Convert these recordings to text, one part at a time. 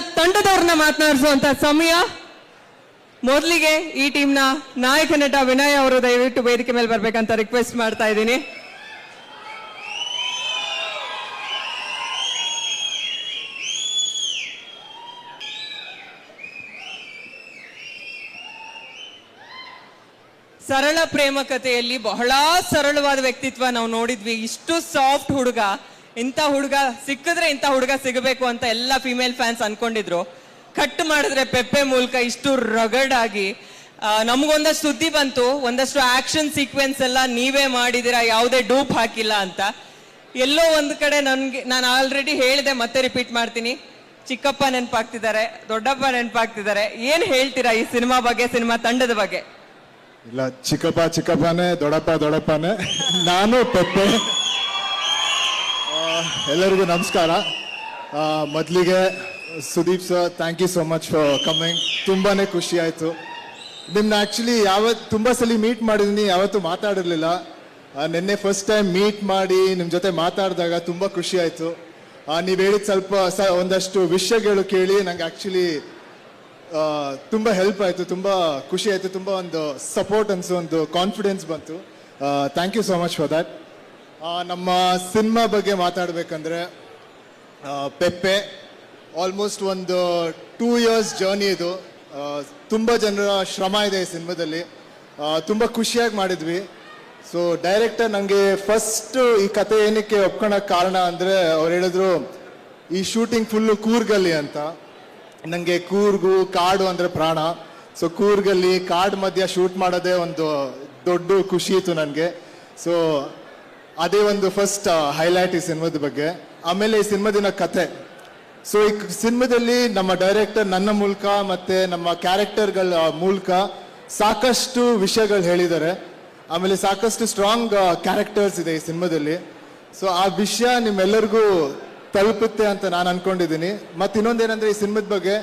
ತಂಡದವ್ರನ್ನ ಮಾತನಾಡಿಸುವಂತ ಸಮಯ. ಮೊದಲಿಗೆ ಈ ಟೀಮ್ನ ನಾಯಕ ನಟ ವಿನಯ್ ಅವರು ದಯವಿಟ್ಟು ವೇದಿಕೆ ಮೇಲೆ ಬರ್ಬೇಕಂತ ರಿಕ್ವೆಸ್ಟ್ ಮಾಡ್ತಾ ಇದ್ದೀನಿ. ಸರಳ ಪ್ರೇಮ ಕಥೆಯಲ್ಲಿ ಬಹಳ ಸರಳವಾದ ವ್ಯಕ್ತಿತ್ವ ನಾವು ನೋಡಿದ್ವಿ. ಇಷ್ಟು ಸಾಫ್ಟ್ ಹುಡುಗ ಇಂಥ ಹುಡುಗ ಸಿಕ್ಕಿದ್ರೆ ಇಂಥ ಹುಡುಗ ಸಿಗಬೇಕು ಅಂತ ಎಲ್ಲ ಫಿಮೇಲ್ ಫ್ಯಾನ್ಸ್ ಅನ್ಕೊಂಡಿದ್ರು. ಕಟ್ ಮಾಡಿದ್ರೆ ಪೆಪ್ಪೆ ಮೂಲಕ ಇಷ್ಟು ರಗಡ್ ಆಗಿ ಆ, ನಮ್ಗೊಂದಷ್ಟು ಸುದ್ದಿ ಬಂತು ಒಂದಷ್ಟು ಆಕ್ಷನ್ ಸೀಕ್ವೆನ್ಸ್ ಎಲ್ಲ ನೀವೇ ಮಾಡಿದಿರಾ ಯಾವುದೇ ಡೂಪ್ ಹಾಕಿಲ್ಲ ಅಂತ. ಎಲ್ಲೋ ಒಂದು ಕಡೆ ನನಗೆ ನಾನು ಆಲ್ರೆಡಿ ಹೇಳಿದೆ ಮತ್ತೆ ರಿಪೀಟ್ ಮಾಡ್ತೀನಿ. ಚಿಕ್ಕಪ್ಪ ನೆನಪಾಗ್ತಿದ್ದಾರೆ ದೊಡ್ಡಪ್ಪ ನೆನಪಾಗ್ತಿದ್ದಾರೆ. ಏನು ಹೇಳ್ತೀರಾ ಈ ಸಿನಿಮಾ ಬಗ್ಗೆ ಸಿನಿಮಾ ತಂಡದ ಬಗ್ಗೆ? ಇಲ್ಲ ಚಿಕ್ಕಪ್ಪ ಚಿಕ್ಕಪ್ಪನೇ ದೊಡ್ಡಪ್ಪ ದೊಡ್ಡಪ್ಪನೇ. ನಾನು ಪೆಪ್ಪೆ ಎಲ್ಲರಿಗೂ ನಮಸ್ಕಾರ. ಮೊದಲಿಗೆ Sudeep sir thank you so much for coming ತುಂಬಾ ಖುಷಿ ಆಯಿತು. ನಿಮ್ಮನ್ನ ಆ್ಯಕ್ಚುಲಿ ಯಾವತ್ತು ತುಂಬ ಸಲ ಮೀಟ್ ಮಾಡಿದ್ದೀನಿ ಯಾವತ್ತೂ ಮಾತಾಡಿರಲಿಲ್ಲ. ನಿನ್ನೆ ಫಸ್ಟ್ ಟೈಮ್ ಮೀಟ್ ಮಾಡಿ ನಿಮ್ಮ ಜೊತೆ ಮಾತಾಡಿದಾಗ ತುಂಬ ಖುಷಿ ಆಯಿತು. ನೀವು ಹೇಳಿದ ಸ್ವಲ್ಪ ಸ- ಒಂದಷ್ಟು ವಿಷಯಗಳು ಕೇಳಿ ನಂಗೆ ಆ್ಯಕ್ಚುಲಿ ತುಂಬ ಹೆಲ್ಪ್ ಆಯಿತು, ತುಂಬ ಖುಷಿ ಆಯಿತು, ತುಂಬ ಒಂದು ಸಪೋರ್ಟ್ ಅನ್ಸು ಒಂದು ಕಾನ್ಫಿಡೆನ್ಸ್ ಬಂತು. Thank you so much for that ನಮ್ಮ ಸಿನಿಮಾ ಬಗ್ಗೆ ಮಾತಾಡಬೇಕಂದ್ರೆ ಪೆಪ್ಪೆ ಆಲ್ಮೋಸ್ಟ್ ಒಂದು ಟೂ ಇಯರ್ಸ್ ಜರ್ನಿ ಇದು. ತುಂಬ ಜನರ ಶ್ರಮ ಇದೆ ಈ ಸಿನಿಮಾದಲ್ಲಿ. ತುಂಬ ಖುಷಿಯಾಗಿ ಮಾಡಿದ್ವಿ. ಸೊ ಡೈರೆಕ್ಟರ್ ನನಗೆ ಫಸ್ಟ್ ಈ ಕತೆ ಏನಕ್ಕೆ ಒಪ್ಕೊಳಕ್ ಕಾರಣ ಅಂದರೆ ಅವ್ರು ಹೇಳಿದ್ರು, ಈ ಶೂಟಿಂಗ್ ಫುಲ್ಲು ಕೂರ್ಗಲ್ಲಿ ಅಂತ. ನನಗೆ ಕೂರ್ಗು, ಕಾಡು ಅಂದರೆ ಪ್ರಾಣ. ಸೊ ಕೂರ್ಗಲ್ಲಿ ಕಾಡು ಮಧ್ಯ ಶೂಟ್ ಮಾಡೋದೇ ಒಂದು ದೊಡ್ಡ ಖುಷಿ ಇತ್ತು ನನಗೆ ಸೊ ಅದೇ ಒಂದು ಫಸ್ಟ್ ಹೈಲೈಟ್ ಈ ಸಿನಿಮಾದ ಬಗ್ಗೆ. ಆಮೇಲೆ ಈ ಸಿನಿಮಾದಿನ ಕತೆ. ಸೊ ಈ ಸಿನಿಮಾದಲ್ಲಿ ನಮ್ಮ ಡೈರೆಕ್ಟರ್ ನನ್ನ ಮೂಲಕ ಮತ್ತೆ ನಮ್ಮ ಕ್ಯಾರೆಕ್ಟರ್ಗಳ ಮೂಲಕ ಸಾಕಷ್ಟು ವಿಷಯಗಳು ಹೇಳಿದ್ದಾರೆ. ಆಮೇಲೆ ಸಾಕಷ್ಟು ಸ್ಟ್ರಾಂಗ್ ಕ್ಯಾರೆಕ್ಟರ್ಸ್ ಇದೆ ಈ ಸಿನಿಮಾದಲ್ಲಿ. ಸೊ ಆ ವಿಷಯ ನಿಮ್ಮೆಲ್ಲರಿಗೂ ತಲುಪುತ್ತೆ ಅಂತ ನಾನು ಅನ್ಕೊಂಡಿದ್ದೀನಿ. ಮತ್ತೆ ಇನ್ನೊಂದೇನಂದ್ರೆ ಈ ಸಿನಿಮಾದ ಬಗ್ಗೆ,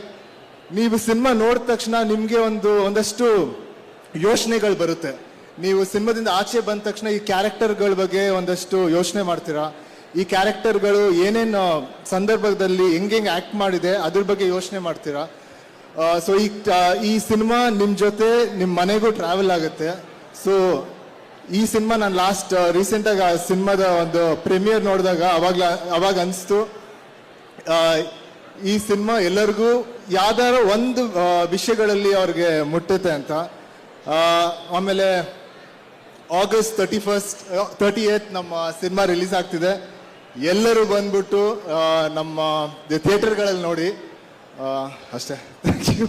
ನೀವು ಸಿನಿಮಾ ನೋಡಿದ ತಕ್ಷಣ ನಿಮಗೆ ಒಂದು, ಒಂದಷ್ಟು ಯೋಚನೆಗಳು ಬರುತ್ತೆ. ನೀವು ಸಿನಿಮಾದಿಂದ ಆಚೆ ಬಂದ ತಕ್ಷಣ ಈ ಕ್ಯಾರೆಕ್ಟರ್ಗಳ ಬಗ್ಗೆ ಒಂದಷ್ಟು ಯೋಚನೆ ಮಾಡ್ತೀರಾ? ಈ ಕ್ಯಾರೆಕ್ಟರ್ಗಳು ಏನೇನು ಸಂದರ್ಭದಲ್ಲಿ ಹೆಂಗೆ ಆಕ್ಟ್ ಮಾಡಿದೆ, ಅದ್ರ ಬಗ್ಗೆ ಯೋಚನೆ ಮಾಡ್ತೀರಾ? ಸೊ ಈ ಈ ಸಿನಿಮಾ ನಿಮ್ಮ ಜೊತೆ ನಿಮ್ಮ ಮನೆಗೂ ಟ್ರಾವೆಲ್ ಆಗುತ್ತೆ. ಸೊ ಈ ಸಿನಿಮಾ ನಾನು ಲಾಸ್ಟ್ ರೀಸೆಂಟಾಗಿ ಆ ಸಿನಿಮಾದ ಒಂದು ಪ್ರೀಮಿಯರ್ ನೋಡಿದಾಗ ಅವಾಗ ಅವಾಗ ಅನಿಸ್ತು. ಈ ಸಿನಿಮಾ ಎಲ್ಲರಿಗೂ ಯಾವ್ದಾರ ಒಂದು ವಿಷಯಗಳಲ್ಲಿ ಅವ್ರಿಗೆ ಮುಟ್ಟುತ್ತೆ ಅಂತ. ಆಮೇಲೆ August thirty first thirty eighth ನಮ್ಮ ಸಿನಿಮಾ ರಿಲೀಸ್ ಆಗ್ತಿದೆ. ಎಲ್ಲರೂ ಬಂದ್ಬಿಟ್ಟು ನಮ್ಮ ಥಿಯೇಟರ್ಗಳಲ್ಲಿ ನೋಡಿ. ಅಷ್ಟೇ. Thank you